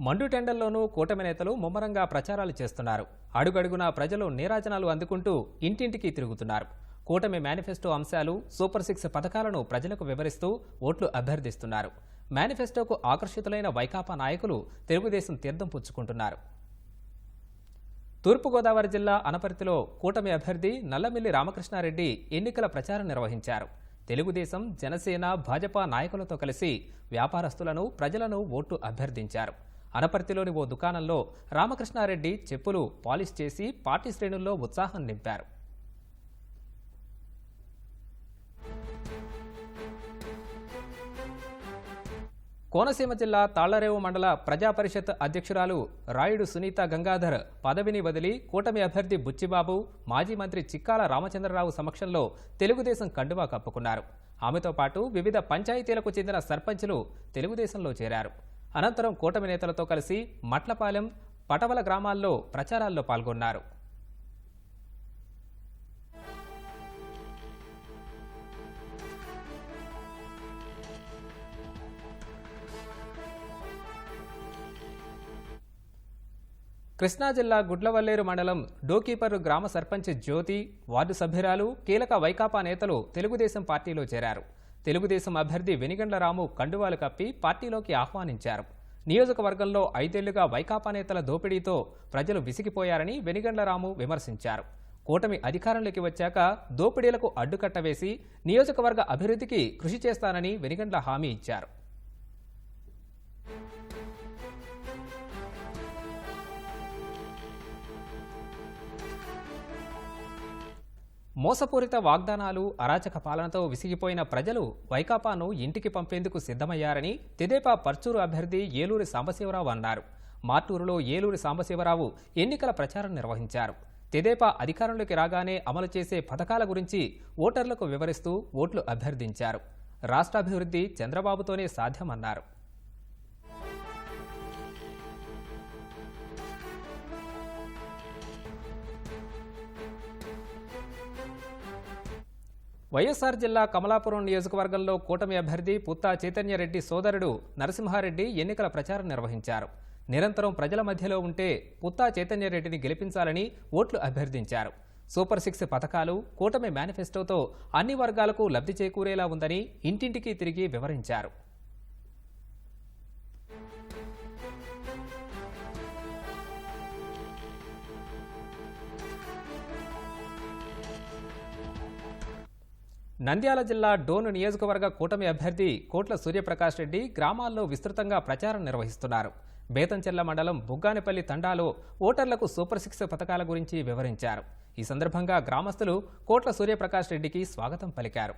మండుటెండల్లోనూ కూటమి నేతలు ముమ్మరంగా ప్రచారాలు చేస్తున్నారు. అడుగడుగునా ప్రజలు నీరాజనాలు అందుకుంటూ ఇంటింటికి తిరుగుతున్నారు. కూటమి మేనిఫెస్టో అంశాలు సూపర్ సిక్స్ పథకాలను ప్రజలకు వివరిస్తూ ఓట్లు అభ్యర్థిస్తున్నారు. మేనిఫెస్టోకు ఆకర్షితులైన వైకాపా నాయకులు తెలుగుదేశం తీర్థం పుచ్చుకుంటున్నారు. తూర్పుగోదావరి జిల్లా అనపర్తిలో కూటమి అభ్యర్థి నల్లమిల్లి రామకృష్ణారెడ్డి ఎన్నికల ప్రచారం నిర్వహించారు. తెలుగుదేశం జనసేన భాజపా నాయకులతో కలిసి వ్యాపారస్తులను ప్రజలను ఓటు అభ్యర్థించారు. అనపర్తిలోని ఓ దుకాణంలో రామకృష్ణారెడ్డి చెప్పులు పాలిష్ చేసి పార్టీ శ్రేణుల్లో ఉత్సాహం నింపారు. కోనసీమ జిల్లా తాళ్ళరేవు మండల ప్రజా పరిషత్ అధ్యక్షురాలు రాయుడు సునీత గంగాధర్ పదవిని వదిలి కూటమి అభ్యర్థి బుచ్చిబాబు మాజీ మంత్రి చిక్కాల రామచంద్రరావు సమక్షంలో తెలుగుదేశం కండువా కప్పుకున్నారు. ఆమెతో పాటు వివిధ పంచాయతీలకు చెందిన సర్పంచులు తెలుగుదేశంలో చేరారు. అనంతరం కూటమి నేతలతో కలిసి మట్లపాలెం పటవల గ్రామాల్లో ప్రచారాల్లో పాల్గొన్నారు. కృష్ణా జిల్లా గుడ్లవల్లేరు మండలం డోకీపర్రు గ్రామ సర్పంచ్ జ్యోతి వార్డు సభ్యురాలు కీలక వైకాపా నేతలు తెలుగుదేశం పార్టీలో చేరారు. తెలుగుదేశం అభ్యర్థి వెనిగండ్ల రాము కండువాలు కప్పి పార్టీలోకి ఆహ్వానించారు. నియోజకవర్గంలో ఐదేళ్ళుగా వైకాపా నేతల దోపిడీతో ప్రజలు విసిగిపోయారని వెనిగండ్ల రాము విమర్శించారు. కూటమి అధికారంలోకి వచ్చాక దోపిడీలకు అడ్డుకట్ట వేసి నియోజకవర్గ అభివృద్ధికి కృషి చేస్తానని వెనిగండ్ల హామీ ఇచ్చారు. మోసపూరిత వాగ్దానాలు అరాచక పాలనతో విసిగిపోయిన ప్రజలు వైకాపాను ఇంటికి పంపేందుకు సిద్ధమయ్యారని తెదేపా పర్చూరు అభ్యర్థి ఏలూరి సాంబశివరావు అన్నారు. మార్టూరులో ఏలూరి సాంబశివరావు ఎన్నికల ప్రచారం నిర్వహించారు. తెదేపా అధికారంలోకి రాగానే అమలు చేసే పథకాల గురించి ఓటర్లకు వివరిస్తూ ఓట్లు అభ్యర్థించారు. రాష్ట్రాభివృద్ధి చంద్రబాబుతోనే సాధ్యమన్నారు. వైఎస్సార్ జిల్లా కమలాపురం నియోజకవర్గంలో కూటమి అభ్యర్థి పుత్తా చైతన్యరెడ్డి సోదరుడు నరసింహారెడ్డి ఎన్నికల ప్రచారం నిర్వహించారు. నిరంతరం ప్రజల మధ్యలో ఉంటే పుత్తా చైతన్యరెడ్డిని గెలిపించాలని ఓట్లు అభ్యర్థించారు. సూపర్ సిక్స్ పథకాలు కూటమి మేనిఫెస్టోతో అన్ని వర్గాలకు లబ్ధి చేకూరేలా ఉందని ఇంటింటికి తిరిగి వివరించారు. నంద్యాల జిల్లా డోను నియోజకవర్గ కూటమి అభ్యర్థి కోట్ల సూర్యప్రకాష్ రెడ్డి గ్రామాల్లో విస్తృతంగా ప్రచారం నిర్వహిస్తున్నారు. బేతంచెర్ల మండలం బుగ్గానిపల్లి తండాలో ఓటర్లకు సూపర్ సిక్స్ పథకాల గురించి వివరించారు. ఈ సందర్భంగా గ్రామస్తులు కోట్ల సూర్యప్రకాష్ రెడ్డికి స్వాగతం పలికారు.